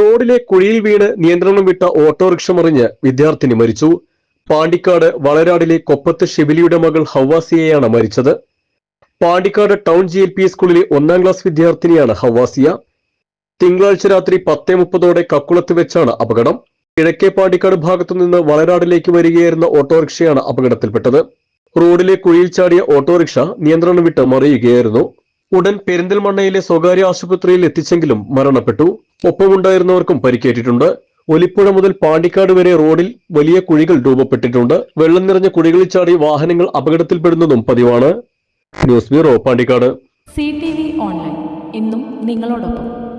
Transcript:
റോഡിലെ കുഴിയിൽ വീണ് നിയന്ത്രണം വിട്ട ഓട്ടോറിക്ഷ മറിഞ്ഞ് വിദ്യാർത്ഥിനി മരിച്ചു. പാണ്ടിക്കാട് വളരാടിലെ കൊപ്പത്ത് ഷിബിലിയുടെ മകൾ ഹവാസിയയാണ് മരിച്ചത്. Pandikkad town G L P സ്കൂളിലെ ഒന്നാം ക്ലാസ് വിദ്യാർത്ഥിനിയാണ് ഹവാസിയ തിങ്കളാഴ്ച രാത്രി പത്തേ മുപ്പതോടെ കക്കുളത്ത് വെച്ചാണ് അപകടം. കിഴക്കേ പാണ്ടിക്കാട് ഭാഗത്തു നിന്ന് വളരാടിലേക്ക് വരികയായിരുന്ന ഓട്ടോറിക്ഷയാണ് അപകടത്തിൽപ്പെട്ടത്. റോഡിലെ കുഴിയിൽ ചാടിയ ഓട്ടോറിക്ഷ നിയന്ത്രണം വിട്ട് മറിയുകയായിരുന്നു. ഉടൻ പെരിന്തൽമണ്ണയിലെ സ്വകാര്യ ആശുപത്രിയിൽ എത്തിച്ചെങ്കിലും മരണപ്പെട്ടു. ഒപ്പമുണ്ടായിരുന്നവർക്കും പരിക്കേറ്റിട്ടുണ്ട്. ഒലിപ്പുഴ മുതൽ പാണ്ടിക്കാട് വരെ റോഡിൽ വലിയ കുഴികൾ രൂപപ്പെട്ടിട്ടുണ്ട്. വെള്ളം നിറഞ്ഞ കുഴികളിൽ ചാടി വാഹനങ്ങൾ അപകടത്തിൽപ്പെടുന്നതും പതിവാണ്. News bureau Pandikkad. C T V online. ഇന്നും നിങ്ങളോടൊപ്പം.